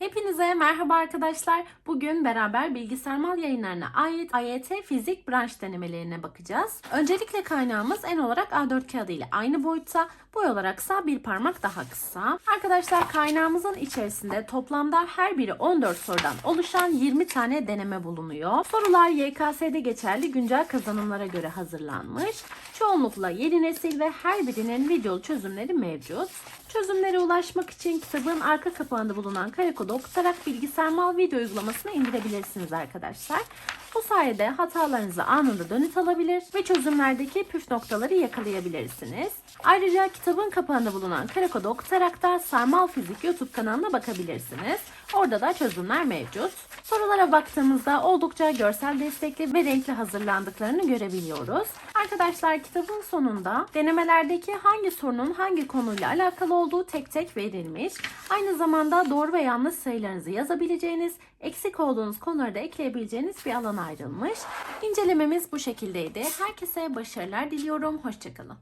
Hepinize merhaba arkadaşlar. Bugün beraber bilgisayar mal yayınlarına ait AYT fizik branş denemelerine bakacağız. Öncelikle kaynağımız en olarak A4 kağıdı ile aynı boyutta, boy olaraksa bir parmak daha kısa. Arkadaşlar kaynağımızın içerisinde toplamda her biri 14 sorudan oluşan 20 tane deneme bulunuyor. Sorular YKS'de geçerli güncel kazanımlara göre hazırlanmış. Çoğunlukla yeni nesil ve her birinin videolu çözümleri mevcut. Çözümlere ulaşmak için kitabın arka kapağında bulunan kare kodu okutarak bilgisayar mal video uygulamasını indirebilirsiniz arkadaşlar. Bu sayede hatalarınızı anında dönüt alabilir ve çözümlerdeki püf noktaları yakalayabilirsiniz. Ayrıca kitabın kapağında bulunan kare kodu okutarak da Sarmal Fizik YouTube kanalına bakabilirsiniz. Orada da çözümler mevcut. Sorulara baktığımızda oldukça görsel destekli ve renkli hazırlandıklarını görebiliyoruz. Arkadaşlar kitabın sonunda denemelerdeki hangi sorunun hangi konuyla alakalı olduğu tek tek verilmiş. Aynı zamanda doğru ve yanlış sayılarınızı yazabileceğiniz, eksik olduğunuz konuları da ekleyebileceğiniz bir alan ayrılmış. İncelememiz bu şekildeydi. Herkese başarılar diliyorum. Hoşçakalın.